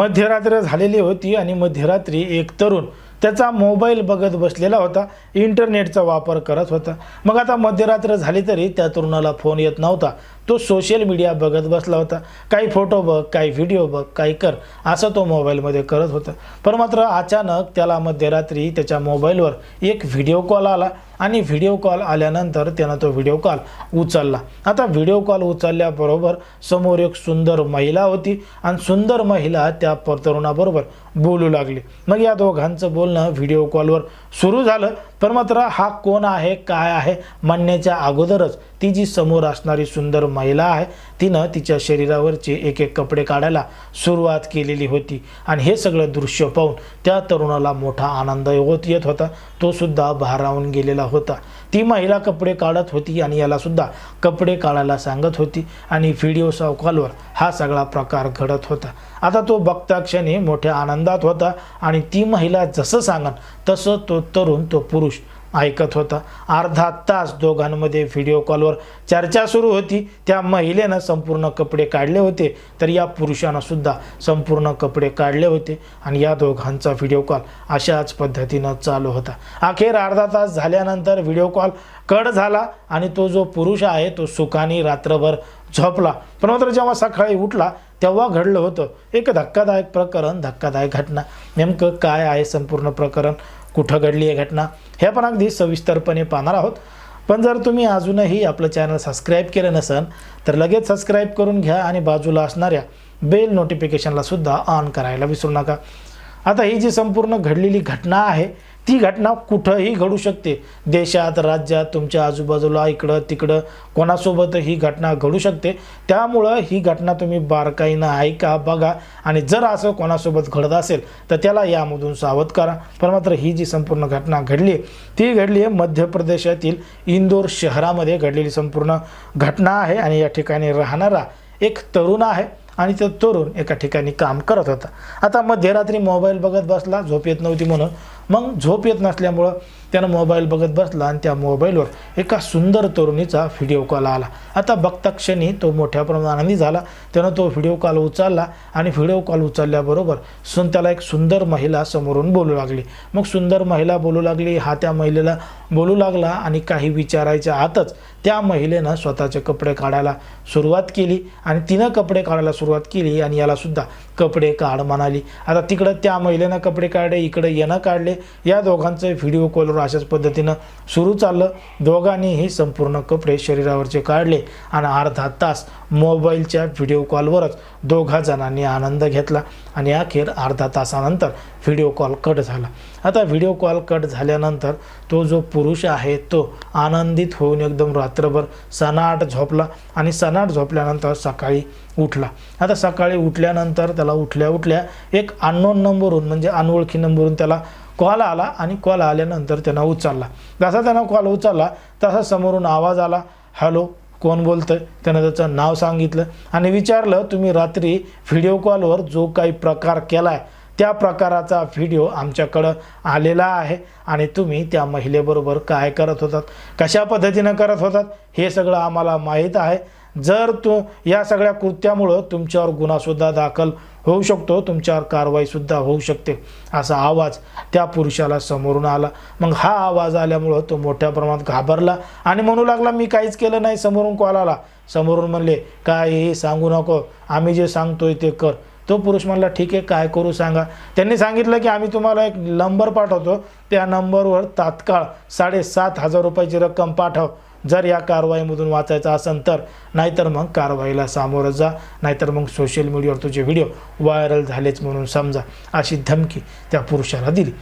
मध्यरात्र झालेली होती आणि मध्यरात्री एक तरुण त्याचा मोबाईल बघत बसलेला होता. इंटरनेटचा वापर करत होता. मग आता मध्यरात्र झाली तरी त्या तरुणाला फोन येत नव्हता. तो सोशल मीडिया बघत बसला होता. काही फोटो बघ काही व्हिडिओ बघ काही कर असं तो मोबाईलमध्ये करत होता. पण मात्र अचानक त्याला मध्यरात्री त्याच्या मोबाईलवर एक व्हिडिओ कॉल आला. आणि व्हिडिओ कॉल आल्यानंतर त्यानं तो व्हिडिओ कॉल उचलला. आता व्हिडिओ कॉल उचलल्याबरोबर समोर एक सुंदर महिला होती आणि सुंदर महिला त्या तरुणाबरोबर बोलू लागली. मग या दोघांचं बोलणं व्हिडिओ कॉलवर सुरू झालं. पण मात्र हा कोण आहे काय आहे म्हणण्याच्या अगोदरच ती जी समोर असणारी सुंदर महिला आहे तिनं तिच्या शरीरावरचे एक एक कपडे काढायला सुरुवात केलेली होती. आणि हे सगळं दृश्य पाहून त्या तरुणाला मोठा आनंद होत येत होता. तो सुद्धा भारावून गेलेला होता. ती महिला कपडे काढत होती आणि यालासुद्धा कपडे काढायला सांगत होती आणि व्हिडिओ कॉलवर हा सगळा प्रकार घडत होता. आता तो बघता क्षणी मोठ्या आनंदात होता आणि ती महिला जसं सांगन तसं तो तरुण तो पुरुष ऐकत होता. अर्धा तास दोघांमध्ये व्हिडिओ कॉलवर चर्चा सुरू होती. त्या महिलेनं संपूर्ण कपडे काढले होते तर या पुरुषानं सुद्धा संपूर्ण कपडे काढले होते आणि या दोघांचा व्हिडिओ कॉल अशाच पद्धतीनं चालू होता. अखेर अर्धा तास झाल्यानंतर व्हिडिओ कॉल कट झाला आणि तो जो पुरुष आहे तो सुखाने रात्रभर झोपला. पण मात्र जेव्हा सकाळी उठला तेव्हा घडलं होतं एक धक्कादायक प्रकरण धक्कादायक घटना. नेमकं काय आहे संपूर्ण प्रकरण? कुठं घडली आहे घटना हे पण अगदी सविस्तरपणे पाहणार आहोत. पण जर तुम्ही अजूनही आपलं चॅनल सबस्क्राईब केलं नसेल तर लगेच सबस्क्राईब करून घ्या आणि बाजूला असणाऱ्या बेल नोटिफिकेशनला सुद्धा ऑन करायला विसरू नका. आता ही जी संपूर्ण घडलेली घटना आहे ती घटना कुठंही घडू शकते. देशात राज्यात तुमच्या आजूबाजूला इकडं तिकडं कोणासोबत ही घटना घडू शकते. त्यामुळं ही घटना तुम्ही बारकाईनं ऐका बघा आणि जर असं कोणासोबत घडत असेल तर त्याला यामधून सावध करा. पण मात्र ही जी संपूर्ण घटना घडली ती घडली आहे मध्य प्रदेशातील इंदोर शहरामध्ये घडलेली संपूर्ण घटना आहे आणि या ठिकाणी राहणारा एक तरुण आहे आणि तो तरुण एका ठिकाणी काम करत होता. आता मध्यरात्री मोबाईल बघत बसला झोप येत नव्हती म्हणून मग झोप येत नसल्यामुळं त्यानं मोबाईल बघत बसला आणि त्या मोबाईलवर एका सुंदर तरुणीचा व्हिडिओ कॉल आला. आता बघता क्षणी तो मोठ्या प्रमाणाने झाला. त्यानं तो व्हिडिओ कॉल उचलला आणि व्हिडिओ कॉल उचलल्याबरोबर सुन त्याला एक सुंदर महिला समोरून बोलू लागली. मग सुंदर महिला बोलू लागली. हा त्या महिलेला बोलू लागला आणि काही विचारायच्या आतच त्या महिलेनं स्वतःचे कपडे काढायला सुरुवात केली आणि तिनं कपडे काढायला सुरुवात केली आणि यालासुद्धा कपडे काढ म्हणाली. आता तिकडं त्या महिलेनं कपडे काढले इकडं येणं काढले. या दोघांचं व्हिडिओ कॉलवर अशाच पद्धतीनं सुरू चाललं. दोघांनीही संपूर्ण कपडे शरीरावरचे काढले आणि अर्धा तास मोबाईलच्या व्हिडिओ कॉलवरच दोघा जणांनी आनंद घेतला. आणि अखेर अर्धा तासानंतर व्हिडिओ कॉल कट झाला. आता व्हिडिओ कॉल कट झाल्यानंतर तो जो पुरुष आहे तो आनंदित होऊन एकदम रात्रभर सनाट झोपला आणि सनाट झोपल्यानंतर सकाळी उठला. आता सकाळी उठल्यानंतर त्याला उठल्या उठल्या एक अननोन नंबरहून म्हणजे अनोळखी नंबरहून त्याला कॉल आला आणि कॉल आल्यानंतर त्यांना उचलला. जसा त्यांना कॉल उचलला तसा समोरून आवाज आला हॅलो कोण बोलतं त्यानं त्याचं नाव सांगितलं. आणि विचारलं तुम्ही रात्री व्हिडिओ कॉलवर जो काही प्रकार केला आहे त्या प्रकाराचा व्हिडिओ आमच्याकडं आलेला आहे आणि तुम्ही त्या महिलेबरोबर काय करत होतात? कशा पद्धतीनं करत होतात? हे सगळं आम्हाला माहीत आहे. जर तू या सगळ्या कृत्यामुळं तुमच्यावर गुन्हासुद्धा दाखल होऊ शकतो. तुमच्यावर कारवाईसुद्धा होऊ शकते असा आवाज त्या पुरुषाला समोरून आला. मग हा आवाज आल्यामुळं तो मोठ्या प्रमाणात घाबरला आणि म्हणू लागला मी काहीच केलं नाही समोरून कॉल आला. समोरून म्हणले काय हे सांगू नको आम्ही जे सांगतोय ते कर. तो पुरुष म्हणला ठीक आहे काय करू सांगा. त्यांनी सांगितलं की आम्ही तुम्हाला एक नंबर पाठवतो. त्या नंबरवर तात्काळ साडेसात हजार रुपयाची रक्कम पाठव. जर या कारवाईमधून वाचायचं असेल तर नाहीतर मग कारवाईला सामोरं जा. नाहीतर मग सोशल मीडियावर तुझे व्हिडिओ व्हायरल झालेच म्हणून समजा अशी धमकी त्या पुरुषाला दिली.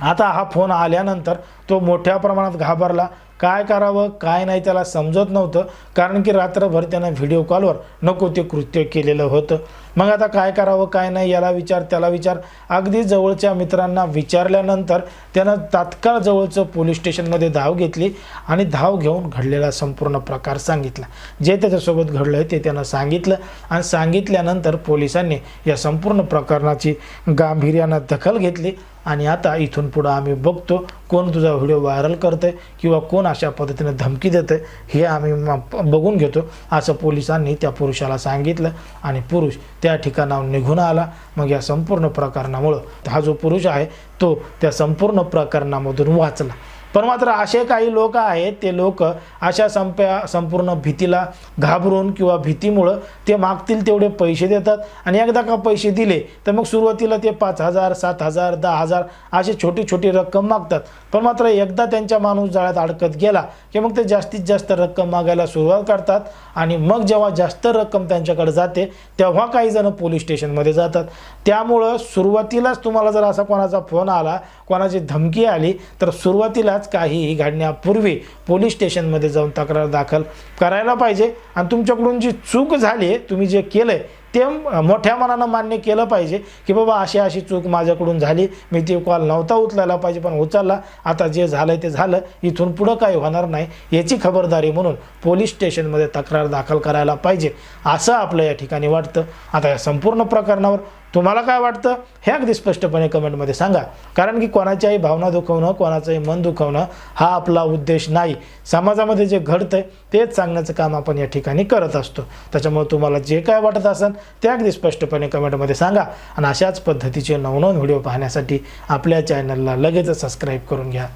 आता हा फोन आल्यानंतर तो मोठ्या प्रमाणात घाबरला. काय करावं काय नाही त्याला समजत नव्हतं. कारण की रात्रभर त्यानं व्हिडिओ कॉलवर नको ते कृत्य केलेलं होतं. मग आता काय करावं काय नाही याला विचार त्याला विचार. अगदी जवळच्या मित्रांना विचारल्यानंतर त्यानं तात्काळ जवळचं पोलीस स्टेशनमध्ये धाव घेतली आणि धाव घेऊन घडलेला संपूर्ण प्रकार सांगितला. जे त्याच्यासोबत घडलं आहे ते त्यानं सांगितलं आणि सांगितल्यानंतर पोलिसांनी या संपूर्ण प्रकरणाची गांभीर्यानं दखल घेतली. आणि आता इथून पुढं आम्ही बघतो कोण तुझा व्हिडिओ व्हायरल करतंय किंवा कोण अशा पद्धतीने धमकी देतंय हे आम्ही बघून घेतो. असं पोलिसांनी त्या पुरुषाला सांगितलं आणि पुरुष त्या ठिकाणाहून निघून आला. मग या संपूर्ण प्रकरणामुळं हा जो पुरुष आहे तो त्या संपूर्ण प्रकरणामधून वाचला. पण मात्र असे काही लोक आहेत ते लोक अशा संप्या संपूर्ण भीतीला घाबरून किंवा भीतीमुळं ते मागतील तेवढे पैसे देतात. आणि एकदा का पैसे दिले तर मग सुरुवातीला ते पाच हजार सात हजार दहा हजार अशी छोटी छोटी रक्कम मागतात. पण मात्र एकदा त्यांच्या माणूस जाळ्यात अडकत गेला की मग ते जास्तीत जास्त रक्कम मागायला सुरुवात करतात. आणि मग जेव्हा जास्त रक्कम त्यांच्याकडे जाते तेव्हा काही जण पोलीस स्टेशनमध्ये जातात. त्यामुळं सुरुवातीलाच तुम्हाला जर असा कोणाचा फोन आला कोणाची धमकी आली तर सुरुवातीलाच काहीही घडण्यापूर्वी पोलीस स्टेशनमध्ये जाऊन तक्रार दाखल करायला पाहिजे. आणि तुमच्याकडून जी चूक झाली आहे तुम्ही जे केलं आहे ते मोठ्या मनानं मान्य केलं पाहिजे की बाबा अशी अशी चूक माझ्याकडून झाली मी ते कॉल नव्हता उचलायला पाहिजे पण उचलला. आता जे झालं ते झालं इथून पुढं काही होणार नाही याची खबरदारी म्हणून पोलीस स्टेशनमध्ये तक्रार दाखल करायला पाहिजे असं आपलं या ठिकाणी वाटतं. आता या संपूर्ण प्रकरणावर तुम्हाला काय वाटतं? हे अगदी स्पष्टपणे कमेंटमध्ये सांगा. कारण की कोणाच्याही भावना दुखवणं कोणाचंही मन दुखवणं हा आपला उद्देश नाही. समाजामध्ये जे घडतं तेच सांगण्याचं काम आपण या ठिकाणी करत असतो. त्याच्यामुळे तुम्हाला जे काय वाटत असेल ते अगदी स्पष्टपणे कमेंटमध्ये सांगा. आणि अशाच पद्धतीचे नवनवन व्हिडिओ पाहण्यासाठी आपल्या चॅनलला लगेचच सबस्क्राईब करून घ्या.